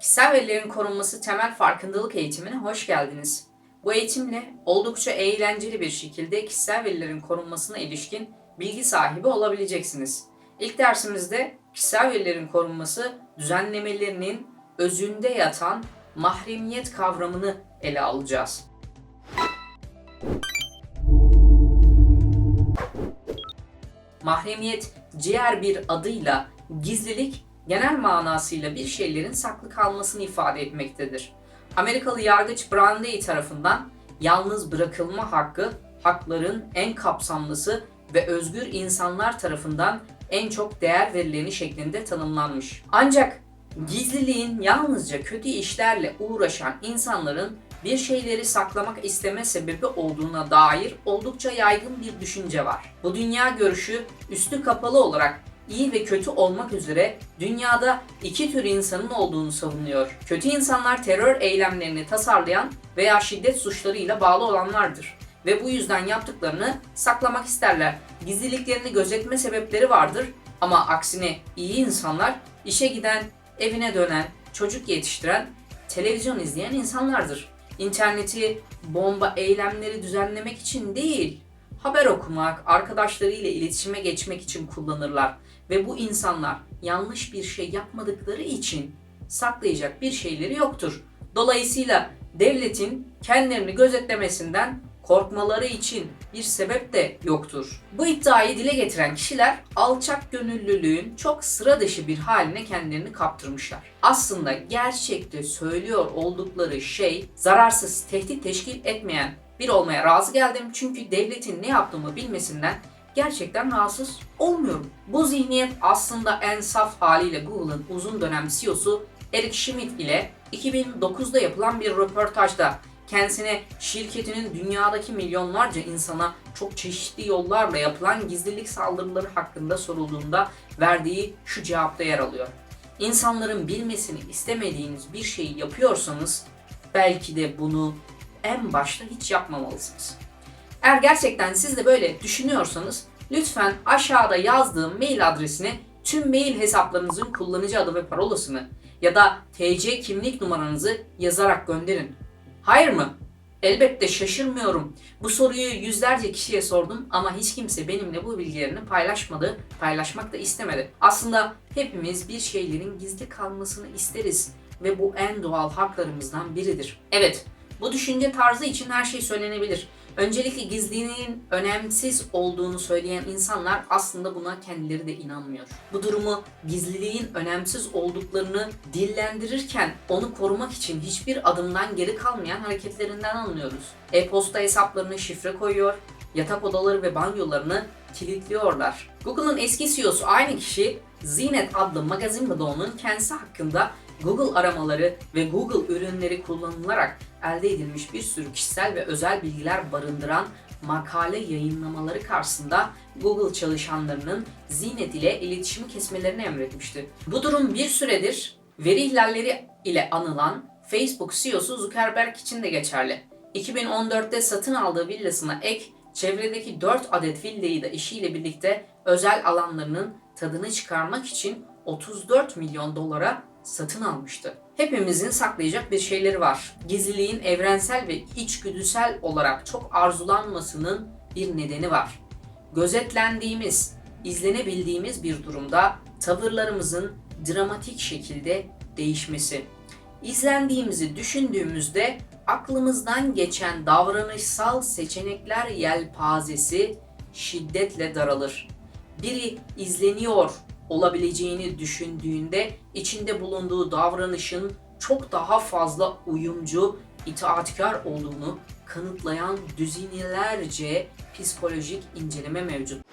Kişisel verilerin korunması temel farkındalık eğitimine hoş geldiniz. Bu eğitimle oldukça eğlenceli bir şekilde kişisel verilerin korunmasına ilişkin bilgi sahibi olabileceksiniz. İlk dersimizde kişisel verilerin korunması düzenlemelerinin özünde yatan mahremiyet kavramını ele alacağız. Mahremiyet diğer bir adıyla gizlilik genel manasıyla bir şeylerin saklı kalmasını ifade etmektedir. Amerikalı yargıç Brandeis tarafından yalnız bırakılma hakkı hakların en kapsamlısı ve özgür insanlar tarafından en çok değer verileni şeklinde tanımlanmış. Ancak gizliliğin yalnızca kötü işlerle uğraşan insanların bir şeyleri saklamak isteme sebebi olduğuna dair oldukça yaygın bir düşünce var. Bu dünya görüşü üstü kapalı olarak iyi ve kötü olmak üzere dünyada iki tür insanın olduğunu savunuyor. Kötü insanlar terör eylemlerini tasarlayan veya şiddet suçlarıyla bağlı olanlardır ve bu yüzden yaptıklarını saklamak isterler. Gizliliklerini gözetme sebepleri vardır ama aksine iyi insanlar işe giden, evine dönen, çocuk yetiştiren, televizyon izleyen insanlardır. İnterneti bomba eylemleri düzenlemek için değil, haber okumak, arkadaşlarıyla iletişime geçmek için kullanırlar ve bu insanlar yanlış bir şey yapmadıkları için saklayacak bir şeyleri yoktur. Dolayısıyla devletin kendilerini gözetlemesinden korkmaları için bir sebep de yoktur. Bu iddiayı dile getiren kişiler alçak gönüllülüğün çok sıra dışı bir haline kendilerini kaptırmışlar. Aslında gerçekte söylüyor oldukları şey zararsız, tehdit teşkil etmeyen bir olmaya razı geldim çünkü devletin ne yaptığımı bilmesinden gerçekten rahatsız olmuyorum. Bu zihniyet aslında en saf haliyle Google'ın uzun dönem CEO'su Eric Schmidt ile 2009'da yapılan bir röportajda kendisine şirketinin dünyadaki milyonlarca insana çok çeşitli yollarla yapılan gizlilik saldırıları hakkında sorulduğunda verdiği şu cevapta yer alıyor. İnsanların bilmesini istemediğiniz bir şeyi yapıyorsanız belki de bunu en başta hiç yapmamalısınız. Eğer gerçekten siz de böyle düşünüyorsanız lütfen aşağıda yazdığım mail adresine tüm mail hesaplarınızın kullanıcı adı ve parolasını ya da TC kimlik numaranızı yazarak gönderin. Hayır mı? Elbette şaşırmıyorum. Bu soruyu yüzlerce kişiye sordum ama hiç kimse benimle bu bilgilerini paylaşmadı, paylaşmak da istemedi. Aslında hepimiz bir şeylerin gizli kalmasını isteriz ve bu en doğal haklarımızdan biridir. Evet, bu düşünce tarzı için her şey söylenebilir. Öncelikle gizliliğin önemsiz olduğunu söyleyen insanlar aslında buna kendileri de inanmıyor. Bu durumu gizliliğin önemsiz olduklarını dillendirirken onu korumak için hiçbir adımdan geri kalmayan hareketlerinden anlıyoruz. E-posta hesaplarına şifre koyuyor, yatak odaları ve banyolarını kilitliyorlar. Google'ın eski CEO'su aynı kişi Znet adlı magazin bloğunun kendisi hakkında Google aramaları ve Google ürünleri kullanılarak elde edilmiş bir sürü kişisel ve özel bilgiler barındıran makale yayınlamaları karşısında Google çalışanlarının Znet ile iletişimi kesmelerini emretmişti. Bu durum bir süredir veri ihlalleri ile anılan Facebook CEO'su Zuckerberg için de geçerli. 2014'te satın aldığı villasına ek çevredeki 4 adet villayı da eşiyle birlikte özel alanlarının tadını çıkarmak için 34 milyon dolara satın almıştı. Hepimizin saklayacak bir şeyleri var. Gizliliğin evrensel ve içgüdüsel olarak çok arzulanmasının bir nedeni var. Gözetlendiğimiz, izlenebildiğimiz bir durumda tavırlarımızın dramatik şekilde değişmesi. İzlendiğimizi düşündüğümüzde aklımızdan geçen davranışsal seçenekler yelpazesi şiddetle daralır. Biri izleniyor olabileceğini düşündüğünde içinde bulunduğu davranışın çok daha fazla uyumcu, itaatkar olduğunu kanıtlayan düzinelerce psikolojik inceleme mevcut.